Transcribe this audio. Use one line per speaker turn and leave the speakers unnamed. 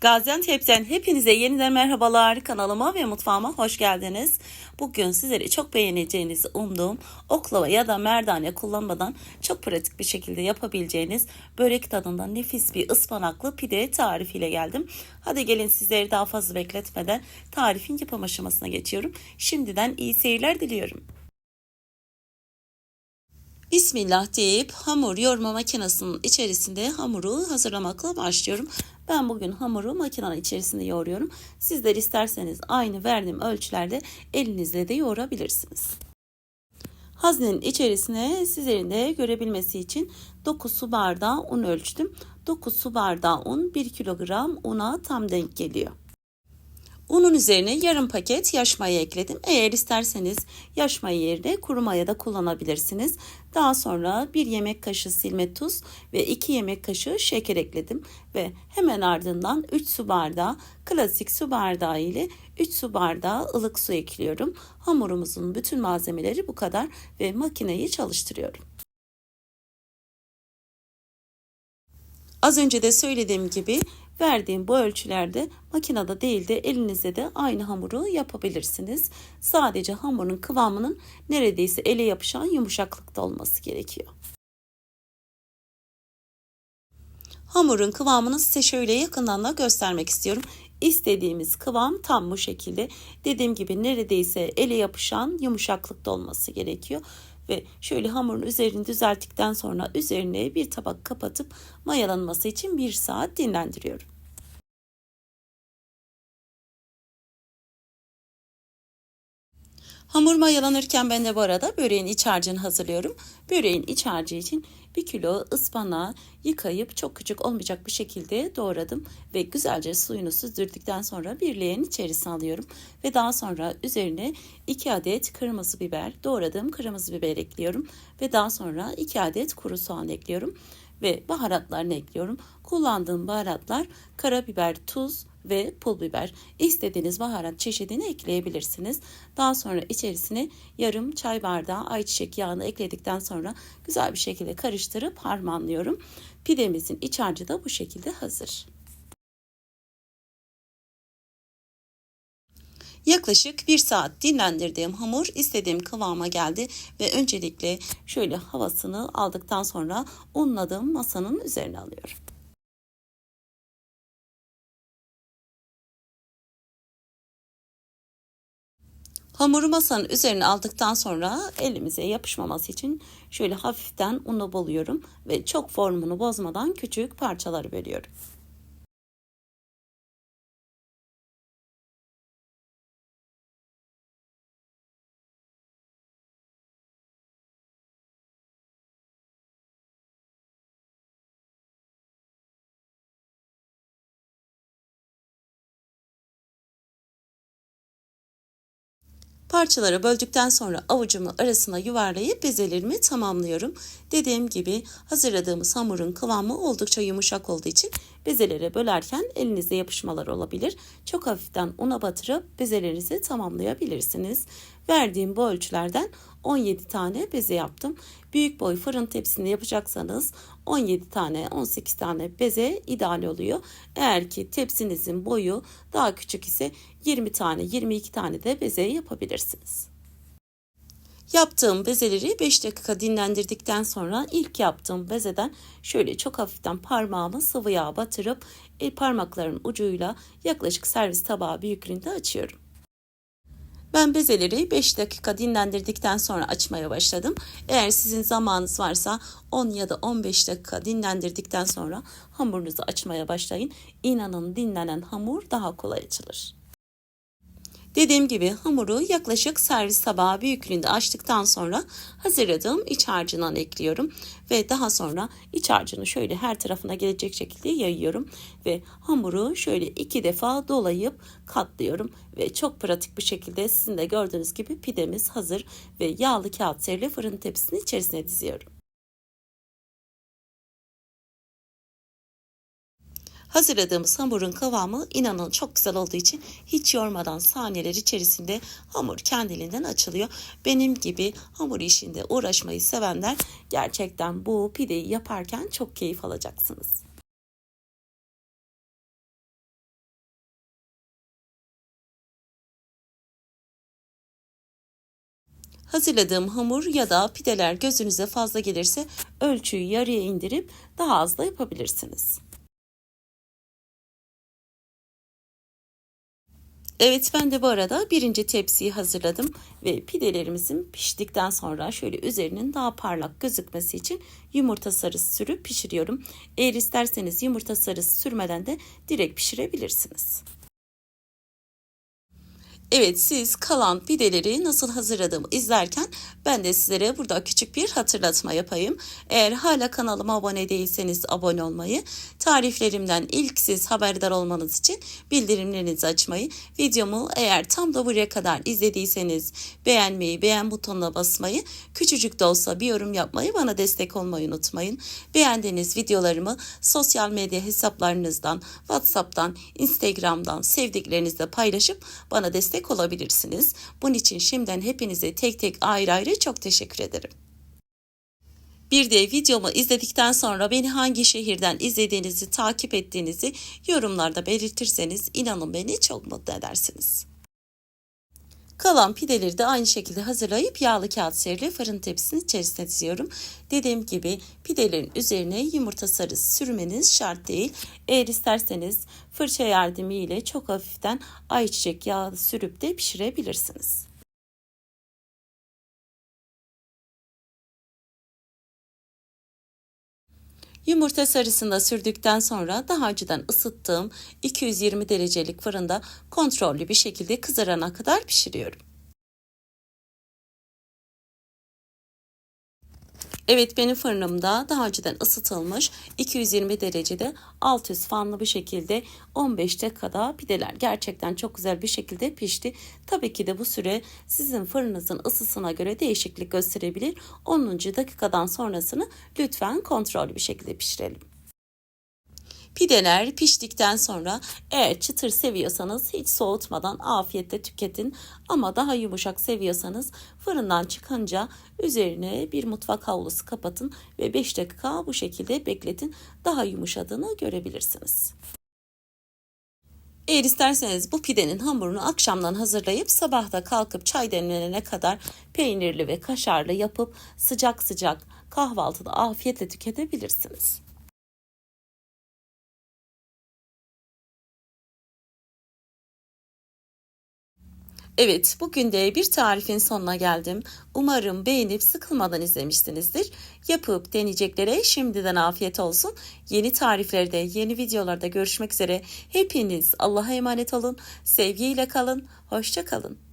Gaziantep'ten hepinize yeniden merhabalar. Kanalıma ve mutfağıma hoş geldiniz. Bugün sizleri çok beğeneceğinizi umduğum oklava ya da merdane kullanmadan çok pratik bir şekilde yapabileceğiniz börek tadında nefis bir ıspanaklı pide tarifiyle geldim. Hadi gelin sizleri daha fazla bekletmeden tarifin yapım aşamasına geçiyorum. Şimdiden iyi seyirler diliyorum. Bismillah deyip hamur yoğurma makinesinin içerisinde hamuru hazırlamakla başlıyorum. Ben bugün hamuru makinenin içerisinde yoğuruyorum. Sizler isterseniz aynı verdiğim ölçülerde elinizle de yoğurabilirsiniz. Haznenin içerisine sizlerin de görebilmesi için 9 su bardağı un ölçtüm. 9 su bardağı un 1 kilogram una tam denk geliyor. Unun üzerine yarım paket yaş maya ekledim. Eğer isterseniz yaş maya yerine kuru maya da kullanabilirsiniz. Daha sonra 1 yemek kaşığı silme tuz ve 2 yemek kaşığı şeker ekledim. Ve hemen ardından 3 su bardağı klasik su bardağı ile 3 su bardağı ılık su ekliyorum. Hamurumuzun bütün malzemeleri bu kadar ve makineyi çalıştırıyorum. Az önce de söylediğim gibi verdiğim bu ölçülerde makinede değil de elinizde de aynı hamuru yapabilirsiniz. Sadece hamurun kıvamının neredeyse ele yapışan yumuşaklıkta olması gerekiyor. Hamurun kıvamını size şöyle yakından da göstermek istiyorum. İstediğimiz kıvam tam bu şekilde. Dediğim gibi neredeyse ele yapışan yumuşaklıkta olması gerekiyor ve şöyle hamurun üzerini düzelttikten sonra üzerine bir tabak kapatıp mayalanması için bir saat dinlendiriyorum. Hamur mayalanırken ben de bu arada böreğin iç harcını hazırlıyorum. Böreğin iç harcı için 1 kilo ıspanağı yıkayıp çok küçük olmayacak bir şekilde doğradım ve güzelce suyunu süzdürdükten sonra bir leğen içerisine alıyorum ve daha sonra üzerine 2 adet kırmızı biber doğradığım kırmızı biber ekliyorum ve daha sonra 2 adet kuru soğan ekliyorum ve baharatlarını ekliyorum. Kullandığım baharatlar karabiber, tuz ve pul biber. İstediğiniz baharat çeşidini ekleyebilirsiniz. Daha sonra içerisine yarım çay bardağı ayçiçek yağını ekledikten sonra güzel bir şekilde karıştırıp harmanlıyorum. Pidemizin iç harcı da bu şekilde hazır. Yaklaşık bir saat dinlendirdiğim hamur istediğim kıvama geldi ve öncelikle şöyle havasını aldıktan sonra unladığım masanın üzerine alıyorum. Hamuru masanın üzerine aldıktan sonra elimize yapışmaması için şöyle hafiften unu buluyorum ve çok formunu bozmadan küçük parçaları bölüyorum. Parçalara böldükten sonra avucumu arasına yuvarlayıp bezelerimi tamamlıyorum. Dediğim gibi hazırladığımız hamurun kıvamı oldukça yumuşak olduğu için bezelere bölerken elinizde yapışmalar olabilir. Çok hafiften una batırıp bezelerinizi tamamlayabilirsiniz. Verdiğim bu ölçülerden 17 tane beze yaptım. Büyük boy fırın tepsinde yapacaksanız 17 tane 18 tane beze ideal oluyor. Eğer ki tepsinizin boyu daha küçük ise 20 tane 22 tane de beze yapabilirsiniz. Yaptığım bezeleri 5 dakika dinlendirdikten sonra ilk yaptığım bezeden şöyle çok hafiften parmağımı sıvı yağ batırıp el parmaklarının ucuyla yaklaşık servis tabağı büyüklüğünde açıyorum. Ben bezeleri 5 dakika dinlendirdikten sonra açmaya başladım. Eğer sizin zamanınız varsa 10 ya da 15 dakika dinlendirdikten sonra hamurunuzu açmaya başlayın. İnanın dinlenen hamur daha kolay açılır. Dediğim gibi hamuru yaklaşık servis tabağı büyüklüğünde açtıktan sonra hazırladığım iç harcından ekliyorum. Ve daha sonra iç harcını şöyle her tarafına gelecek şekilde yayıyorum. Ve hamuru şöyle iki defa dolayıp katlıyorum. Ve çok pratik bir şekilde sizin de gördüğünüz gibi pidemiz hazır. Ve yağlı kağıt seriyle fırın tepsisinin içerisine diziyorum. Hazırladığımız hamurun kıvamı inanın çok güzel olduğu için hiç yormadan saniyeler içerisinde hamur kendiliğinden açılıyor. Benim gibi hamur işinde uğraşmayı sevenler gerçekten bu pideyi yaparken çok keyif alacaksınız. Hazırladığım hamur ya da pideler gözünüze fazla gelirse ölçüyü yarıya indirip daha az da yapabilirsiniz. Evet ben de bu arada birinci tepsiyi hazırladım ve pidelerimizin piştikten sonra şöyle üzerinin daha parlak gözükmesi için yumurta sarısı sürüp pişiriyorum. Eğer isterseniz yumurta sarısı sürmeden de direkt pişirebilirsiniz. Evet siz kalan pideleri nasıl hazırladığımı izlerken ben de sizlere burada küçük bir hatırlatma yapayım. Eğer hala kanalıma abone değilseniz abone olmayı, tariflerimden ilk siz haberdar olmanız için bildirimlerinizi açmayı, videomu eğer tam da buraya kadar izlediyseniz beğenmeyi, beğen butonuna basmayı, küçücük de olsa bir yorum yapmayı, bana destek olmayı unutmayın. Beğendiğiniz videolarımı sosyal medya hesaplarınızdan, WhatsApp'tan, Instagram'dan sevdiklerinizle paylaşıp bana destek olabilirsiniz. Bunun için şimdiden hepinize tek tek ayrı ayrı çok teşekkür ederim. Bir de videomu izledikten sonra beni hangi şehirden izlediğinizi, takip ettiğinizi yorumlarda belirtirseniz inanın beni çok mutlu edersiniz. Kalan pideleri de aynı şekilde hazırlayıp yağlı kağıt seriyle fırın tepsisinin içerisine diziyorum. Dediğim gibi pidelerin üzerine yumurta sarısı sürmeniz şart değil. Eğer isterseniz fırça yardımıyla çok hafiften ayçiçek yağı sürüp de pişirebilirsiniz. Yumurta sarısını da sürdükten sonra daha önceden ısıttığım 220 derecelik fırında kontrollü bir şekilde kızarana kadar pişiriyorum. Evet benim fırınımda daha önceden ısıtılmış 220 derecede alt üst fanlı bir şekilde 15 dakikada pideler gerçekten çok güzel bir şekilde pişti. Tabii ki de bu süre sizin fırınınızın ısısına göre değişiklik gösterebilir. 10. dakikadan sonrasını lütfen kontrollü bir şekilde pişirelim. Pideler piştikten sonra eğer çıtır seviyorsanız hiç soğutmadan afiyetle tüketin. Ama daha yumuşak seviyorsanız fırından çıkınca üzerine bir mutfak havlusu kapatın ve 5 dakika bu şekilde bekletin. Daha yumuşadığını görebilirsiniz. Eğer isterseniz bu pidenin hamurunu akşamdan hazırlayıp sabahta kalkıp çay demlenene kadar peynirli ve kaşarlı yapıp sıcak sıcak kahvaltıda afiyetle tüketebilirsiniz. Evet, bugün de bir tarifin sonuna geldim. Umarım beğenip sıkılmadan izlemişsinizdir. Yapıp deneyeceklere şimdiden afiyet olsun. Yeni tariflerde, yeni videolarda görüşmek üzere. Hepiniz Allah'a emanet olun. Sevgiyle kalın. Hoşça kalın.